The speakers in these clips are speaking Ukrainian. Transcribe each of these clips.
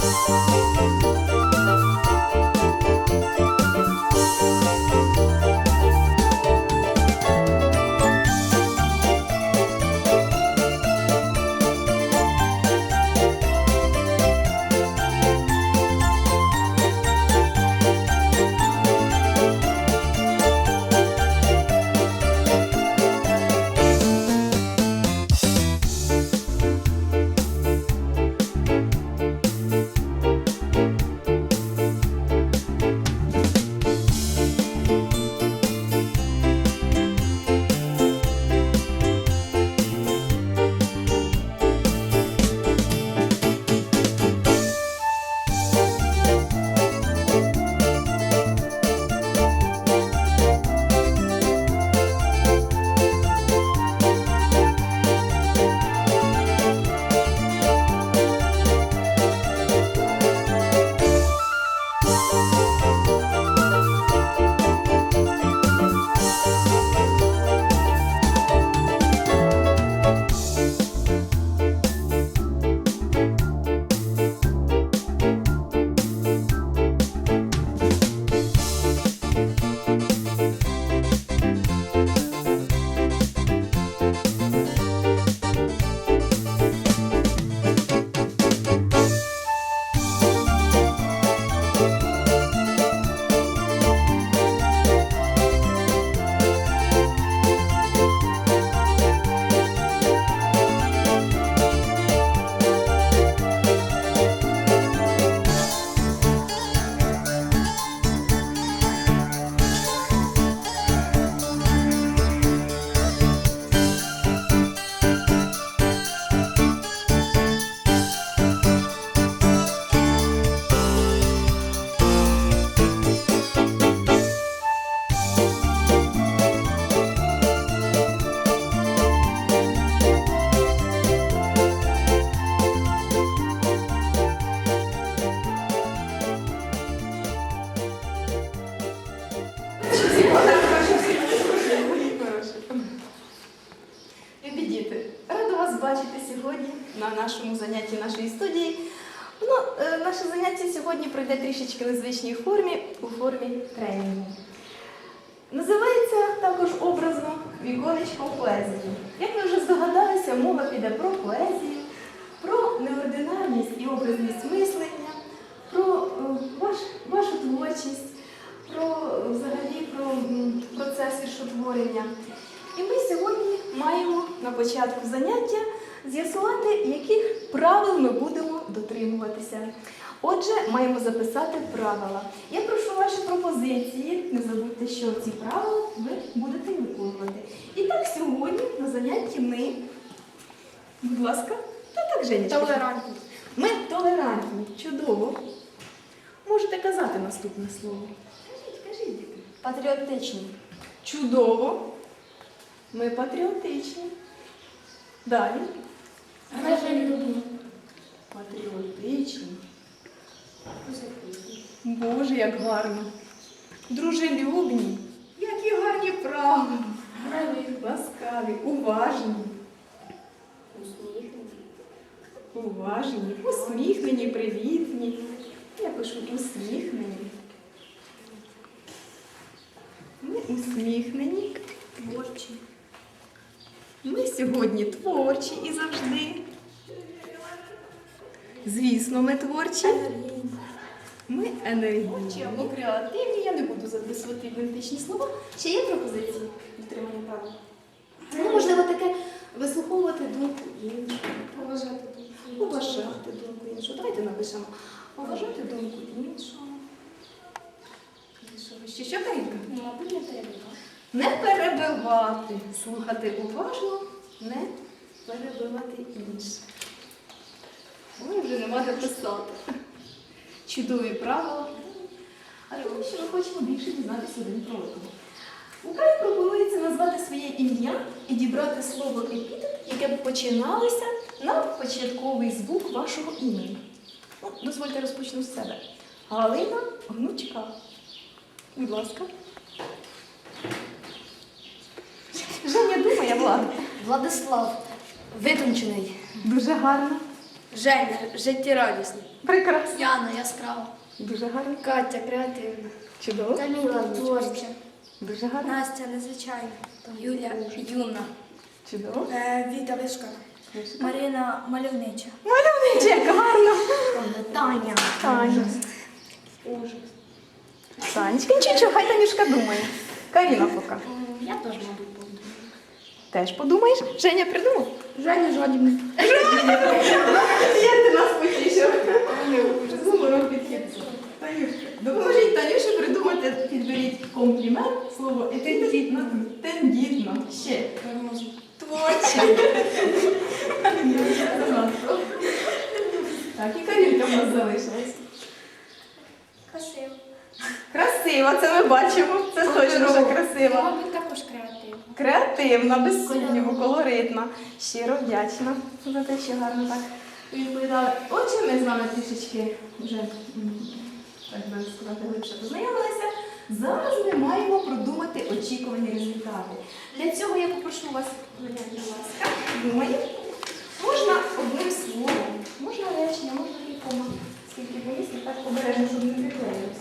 Música незвичній формі, у формі тренінгу. Називається також образно віконечко поезії. Як ви вже здогадалися, мова піде про поезію, про неординарність і образність мислення, про е, ваш, вашу творчість, про взагалі про процес віршотворення. І ми сьогодні маємо на початку заняття з'ясувати, яких правил ми будемо дотримуватися. Отже, маємо записати правила. Я прошу ваші пропозиції. Не забудьте, що ці правила ви будете виконувати. І так сьогодні на занятті ми, будь ласка, та так, Женечка. Толерантні. Ми толерантні. Чудово. Можете казати наступне слово. Кажіть, кажіть, діти. Патріотичні. Чудово. Ми патріотичні. Далі. Дружелюбні. Патріотичні. Боже, як гарно. Дружелюбні. Які гарні правила. Ласкаві, уважні. Уважні, усміхнені, привітні. Я пишу усміхнені. Ми усміхнені. Творчі. Ми сьогодні творчі і завжди. Звісно, ми творчі. Ми енергійні або креативні. Я не буду записувати ідентичні слова. Ще є пропозиції дотримання правил? Ну, можливо, таке вислуховувати думку іншого, Поважати думку. поважати думку іншого. Давайте напишемо. Поважати думку іншого. Іншого. Ще що Карінка? Мабуть, не перебивати, слухати уважно, не перебивати інших. Ой, вже нема де писати. Чудові правила. А тому що ми хочемо більше дізнатися один про одного. Украй пропонується назвати своє ім'я і дібрати слово епітет, яке б починалося на початковий звук вашого імені. Ну, дозвольте розпочну з себе. Галина Гнучка. Будь ласка. Женя думає, Влада. Владислав. Витончений. Дуже гарно. Женя, життєрадісний. Прекрасно. Яна, яскрава. Дуже гарно. Катя, креативна. Чудово. Каміла, творча. Дуже гарно. Настя, незвичайна. Юля, юна. Чудово. Е, Віта, вишка. Марина, мальовнича. Мальовниче, як гарно. Таня. Таня. Ужас. Танечка, нічого, хай Танюшка думає. Каріна поки. Я теж, мабуть. Теж подумаєш? Женя придумав? Женя жодібний. Як ти нас потішив? Допоможіть Танюші придумати, підберіть комплімент, слово тендітно. Тендітно. Ще. Творче. Так, і Карінка в нас залишилась. Красиво. Красива, це ми бачимо. Це точно вже красиво. Мабуть, також креативна. Креативна, без сумніву, колоритна. Щиро вдячна за те, що гарно так відповідали. Отже, ми з вами трішечки вже, так би сказати, глибше познайомилися. Зараз ми маємо продумати очікувані результати. Для цього я попрошу вас, будь ласка, думаю, можна одним словом, можна речення, можна кількома, скільки помісти, так обережно, щоб не приклеїлося.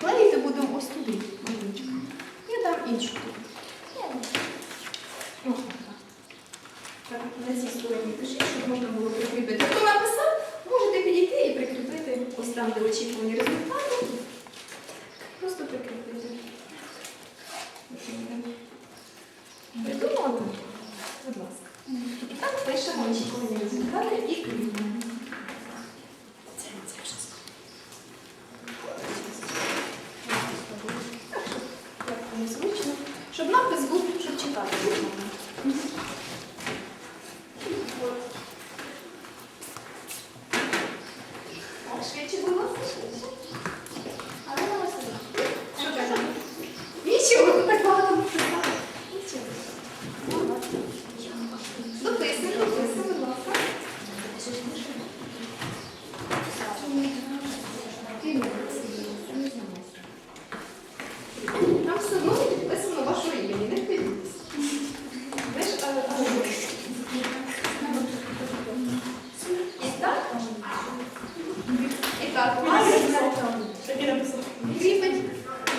Клеїти будемо ось туди, малюнчик. Я дам іншу тут. Ось так. Так, на цій стороні пишіть, щоб можна було прикріпити. Хто написав, можете підійти і прикріпити ось там, де очікувані результати. Просто прикріпити. Придумали? Будь ласка. І так пишемо очікувані результати і кріпимо. Так, щоб як зручно. Щоб напис був, щоб читати. можна. Так, швидше, будь ласка, швидше. А ви на ось сюди. Що кажете? Нічого, ви так багато написали. Нічого. Будь ласка. Дописуємо, дописуємо, будь ласка. Там все одно не підписано вашого імені, не хвилюйтесь. Ви ж, але, але ви. І так? І так, Кріпить.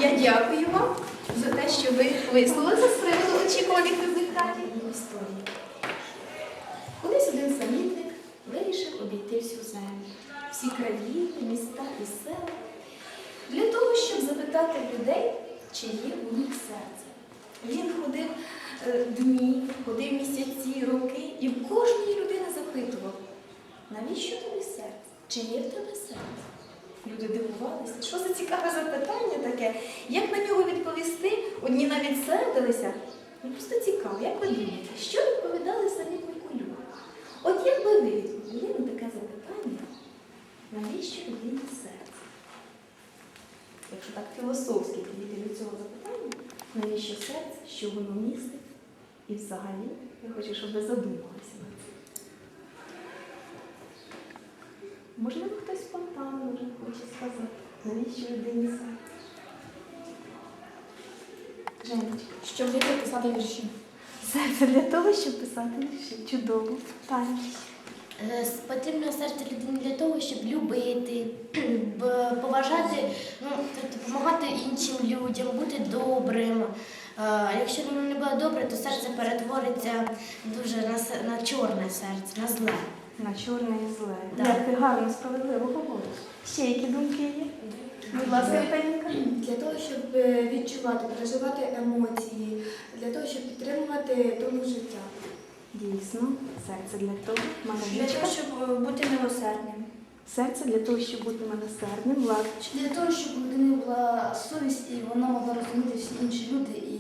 Я дякую вам за те, що ви висловилися з приводу очікуваних результатів історії. Колись один самітник вирішив обійти всю землю, всі країни, міста і села, для того, щоб запитати людей, чи є у них серце. Він ходив е, дні, ходив місяці, роки, і в кожної людини запитував, навіщо тобі серце? Чи є в тебе серце? Люди дивувалися, що за цікаве запитання таке, як на нього відповісти? Одні навіть сердилися. Ну просто цікаво, як ви думаєте, що відповідали самі кулькулю? От як би ви відповіли на таке запитання, навіщо людині серце? Якщо так філософськи підійти до цього запитання, навіщо серце, що воно містить? І взагалі, я хочу, щоб ви задумалися над цим. Можливо, хтось спонтанно вже хоче сказати, навіщо людині серце? Женечка. Щоб вміти писати вірші. Серце для того, щоб писати вірші. Чудово. Таня. Е, с- Потрібно серце людини для того, щоб любити, б- поважати, ну, тобто допомагати іншим людям, бути добрим. Е, Якщо воно не буде добре, то серце перетвориться дуже на, се- на чорне серце, на зле. На чорне і зле. Так. Як ти гарно, справедливо говориш. Ще які думки є? Будь ласка, Віталінка. Для того, щоб е, відчувати, переживати емоції, для того, щоб підтримувати тонус життя. Дійсно, серце для того, Для того, щоб е, бути милосердним. Серце для того, щоб бути милосердним, Влад. Для того, щоб у людини була совість, і вона могла розуміти всі інші люди і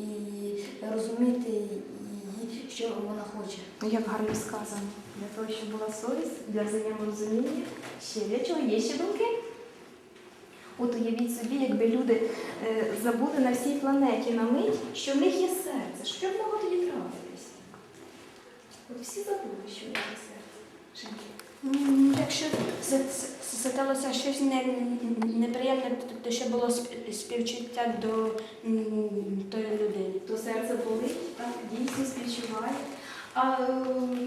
розуміти її, що вона хоче. Ну, як гарно сказано. Для того, щоб була совість, для взаєморозуміння. Ще для чого? Є ще думки? От уявіть собі, якби люди е, забули на всій планеті на мить, що в них є серце. Що б могло тоді трапитись? От всі забули, що в них є серце. Якщо це- сталося щось не- неприємне, то- то ще було співчуття до тої людини. то серце болить, так, дійсно співчуває. А е,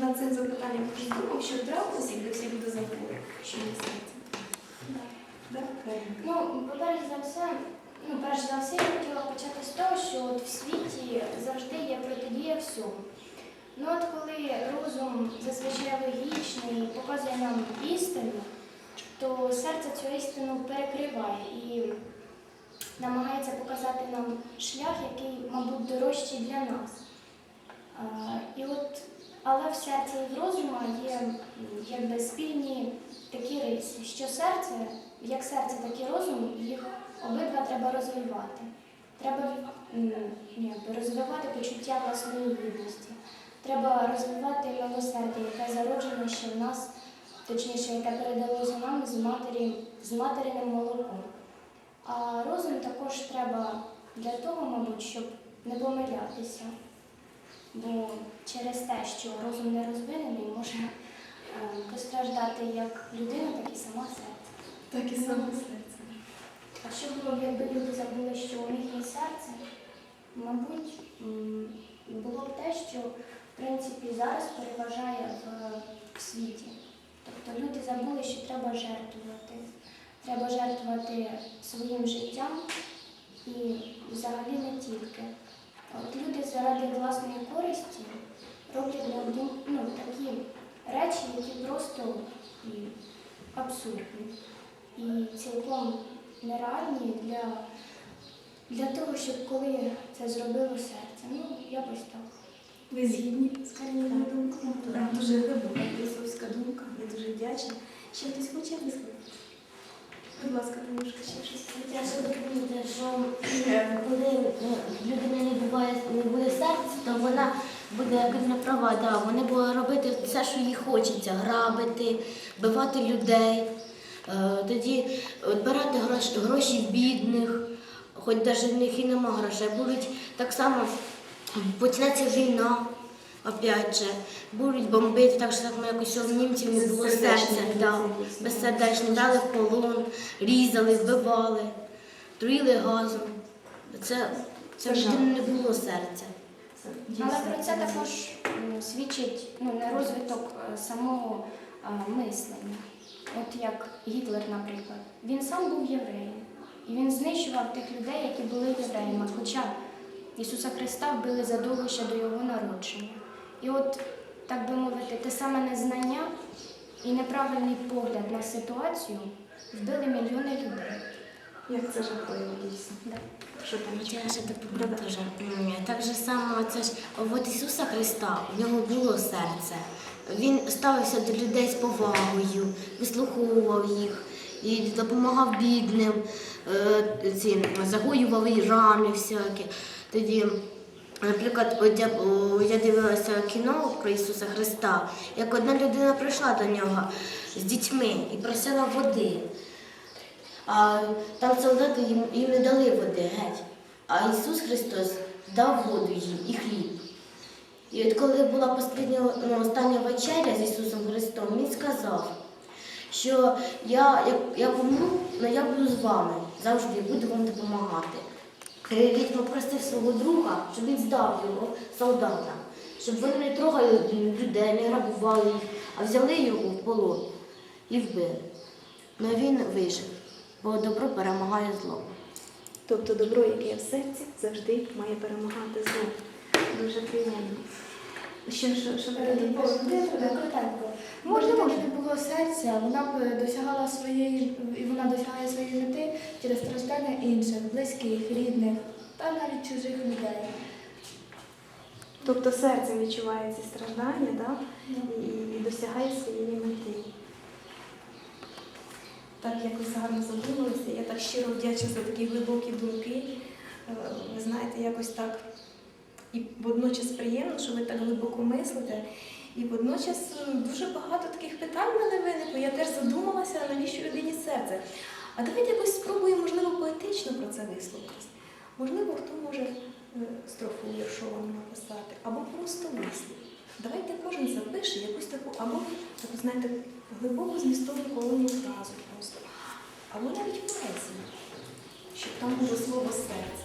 над цим запитанням хтось думав, що трапилося, якби всі люди забули, що є серце? Ну, по-перше за все, ну, перш за все, я хотіла почати з того, що от в світі завжди є протидія всьому. Ну от коли розум зазвичай логічний, показує нам істину, то серце цю істину перекриває і намагається показати нам шлях, який, мабуть, дорожчий для нас. І от, але в серці і в розумі є якби спільні такі риси, що серце, як серце, так і розум, їх обидва треба розвивати. Треба якби, розвивати почуття власної гідності. Треба розвивати милосердя, яке зароджене ще в нас, точніше, яке передалося нам з матері, з материним молоком. А розум також треба для того, мабуть, щоб не помилятися. Бо через те, що розум не розвинений, може е, постраждати як людина, так і сама серце. Так і саме серце. А що було б, якби люди забули, що у них є серце? Мабуть, було б те, що в принципі зараз переважає в світі. Тобто люди забули, що треба жертвувати. Треба жертвувати своїм життям і взагалі не тільки. От люди заради власної користі роблять ну, такі речі, які просто абсурдні і цілком нереальні для, для того, щоб коли це зробило серце. Ну, якось так. Ви згідні з Каріною думкою? Так, дуже глибока філософська думка. Я дуже вдячна. Ще хтось хоче висловити? Будь ласка, Танюшка, ще щось. Я ще допомнити, що е, коли е, людина не буває не буде серця, то вона буде якась неправа. Да. Вони будуть робити все, що їй хочеться, грабити, бивати людей, е, тоді відбирати гроші, гроші в бідних, хоч навіть в них і нема грошей. Будуть так само почнеться війна. Опять же, будуть бомбити, так що само якось у німців не було серця. Да. Безсердечно брали в полон, різали, вбивали, труїли газом. Це, це в не було серця. Але про це також свідчить ну, не розвиток е, самого е, мислення. От як Гітлер, наприклад. Він сам був євреєм. І він знищував тих людей, які були євреями. Хоча Ісуса Христа вбили задовго ще до Його народження. І от, так би мовити, те саме незнання і неправильний погляд на ситуацію вбили мільйони людей. Як це жахливо дійсно. Да. Що там? Я ще доповім теж. Так же само, це ж от Ісуса Христа, в нього було серце. Він ставився до людей з повагою, вислуховував їх і допомагав бідним, е, загоював і рани всякі. Тоді, наприклад, от я, я дивилася кіно про Ісуса Христа, як одна людина прийшла до нього з дітьми і просила води. А там солдати їм, їм не дали води геть. А Ісус Христос дав воду їм і хліб. І от коли була ну, остання вечеря з Ісусом Христом, Він сказав, що я, як, я помру, але я буду з вами, завжди буду вам допомагати. Він попросив свого друга, щоб він здав його солдатам, щоб вони не трогали людей, не грабували їх, а взяли його в полон і вбили. Але він вижив, бо добро перемагає зло. Тобто добро, яке є в серці, завжди має перемагати зло. Дуже приємно. Що, що, що ви Е. Можна, можна. не було серця, вона б досягала своєї, і вона досягає своєї мети через страждання інших, близьких, рідних та навіть чужих людей. Тобто серцем відчуває ці страждання да? і, і досягає своєї мети. Так якось гарно задумалися. Я так щиро вдячна за такі глибокі думки. Е, Ви знаєте, якось так і водночас приємно, що ви так глибоко мислите. І водночас е, дуже багато таких питань мене виникло. Я теж задумалася, навіщо людині серце. А давайте якось спробуємо, можливо, поетично про це висловитись. Можливо, хто може е, строфу віршовану написати, або просто вислів. Давайте кожен запише якусь таку, або таку, знаєте, глибоку змістовну колонію фразу просто, або навіть поезію, щоб там було слово серце.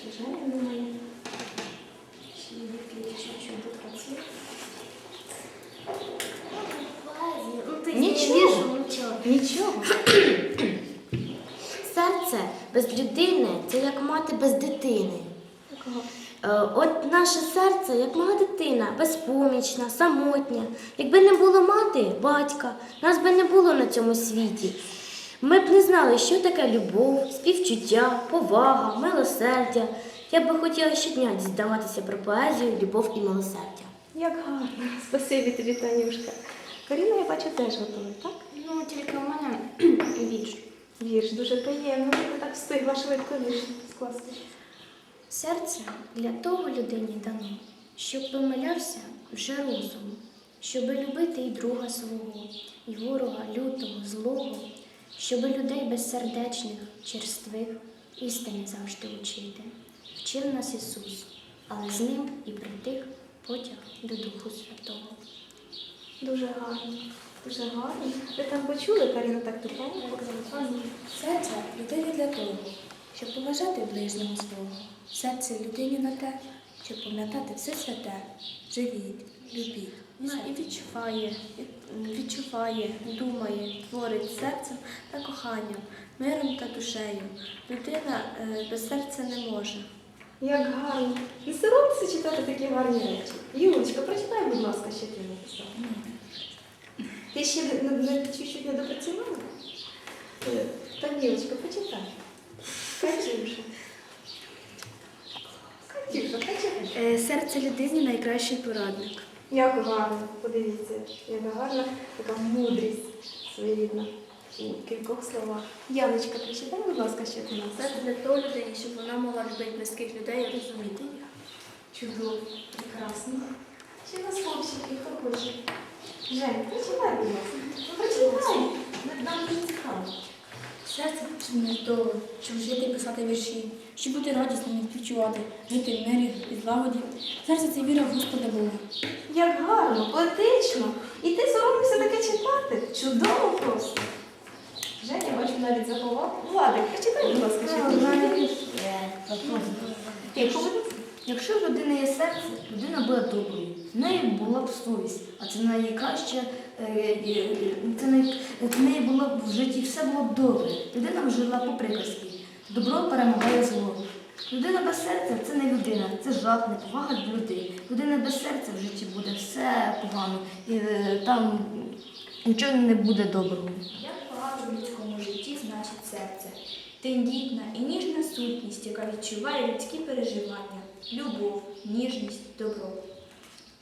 Ще Женя немає. Ще є дітки, чуть-чуть допрацює. Поезія. Ну, ти Нічого. нічого. Нічого. Серце без людини це як мати без дитини. Е, От наше серце, як мала дитина, безпомічна, самотня. Якби не було мати, батька, нас би не було на цьому світі. Ми б не знали, що таке любов, співчуття, повага, милосердя. Я би хотіла щодня дізнаватися про поезію, любов і милосердя. Як гарно. Спасибі тобі, Танюшка. Каріна, я бачу, теж готова, так? Ну, тільки у мене вірш. Вірш, дуже приємно. Ти так встигла швидко вірш скласти. Серце для того людині дано, щоб помилявся вже розум, щоб любити і друга свого, і ворога лютого, злого, щоб людей безсердечних, черствих, істині завжди учити. Вчив нас Ісус, але з ним і притих потяг до Духу Святого. Дуже гарно. Дуже гарно. Ви там почули, Каріна так тупенько? Серце людині для того, щоб поважати ближнього свого. Серце людині на те, щоб пам'ятати все святе. Живіть, любіть. Вона і відчуває, відчуває, думає, творить серцем та коханням, миром та душею. Людина е, без серця не може. Як гарно. Не соромтеся читати такі гарні речі. Юлечка, прочитай, будь ласка, що ти написала. Ти ще не, не, не, чуть-чуть не допрацювала? Е, Танюшка, почитай. Катюша. Катюша, почитай. Е, Серце людині найкращий порадник. Як гарно, подивіться, яка гарна така мудрість своєрідна у кількох словах. Яночка, прочитай, будь ласка, що ти написала. Серце для того людині, щоб вона могла любити близьких людей і розуміти їх. Чудово, прекрасно. Ще нас хлопчики, хто хоче. Жень, прочитай, будь ласка. Прочитай. Нам дуже цікаво. Серце не того, щоб жити і писати вірші, щоб бути радісним і відпочивати, жити в мирі і злагоді. Серце це віра в Господа Бога. Як гарно, поетично. І ти соромишся таке читати. Чудово просто. Женя, бачу, навіть заховав. Владик, прочитай, будь ласка, що. Якщо в людини є серце, людина буде доброю. В неї була б совість, а це найкраще, е, е, це в неї було б в житті все було б добре. Людина б жила по приказці. Добро перемагає зло. Людина без серця це не людина, це жах, неповага до людей. Людина без серця в житті буде все погано. І е, там нічого не буде доброго. Як багато в людському житті значить серце. Тендітна і ніжна сутність, яка відчуває людські переживання, любов, ніжність, добро.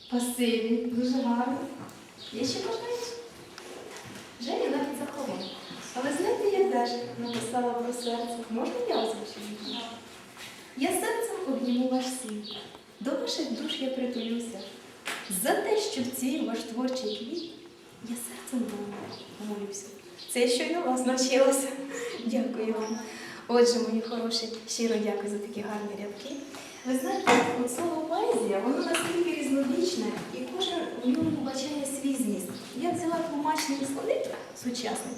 Спасибі, дуже гарно. Є ще бажаєш? Женя навіть заховав. Але знаєте, я теж написала про серце. Можна я озвучу? Я серцем обніму ваш світ. До ваших душ я притулюся. За те, що в цій ваш творчий квіт, я серцем Богу молюся. Це я щойно вас навчилася. Дякую вам. Отже, мої хороші, щиро дякую за такі гарні рядки. Ви знаєте, от слово поезія, воно наскільки різнобічне, і кожен в ньому побачає свій зміст. Я взяла тлумачний словник сучасний,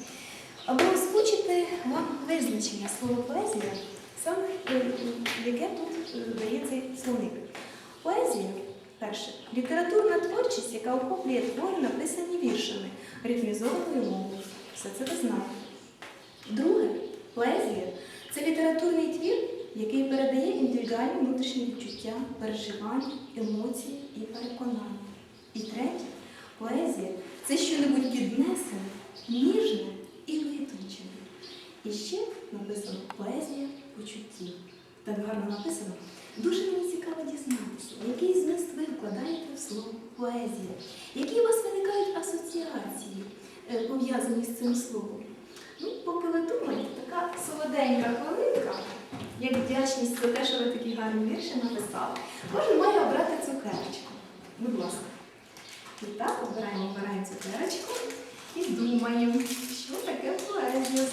аби озвучити вам визначення слова поезія, саме е, яке тут е, дає цей словник. Поезія, перше, літературна творчість, яка охоплює твори, написані віршами, ритмізованою мовою. Все це ви знаєте. Друге, поезія це літературний твір, який передає індивідуальні внутрішні відчуття, переживання, емоції і переконання. І третє, поезія це щонебудь піднесене, ніжне. І ще написано поезія почуттів. Так гарно написано. Дуже мені цікаво дізнатися, який зміст ви вкладаєте в слово поезія, які у вас виникають асоціації, е, пов'язані з цим словом. Ну, поки ви думаєте, така солоденька хвилинка, як вдячність за те, що ви такі гарні вірші написали. Кожен має обрати цукерочку. Будь ласка. І так, обираємо, обираємо цукерочку і думаємо, що таке поезія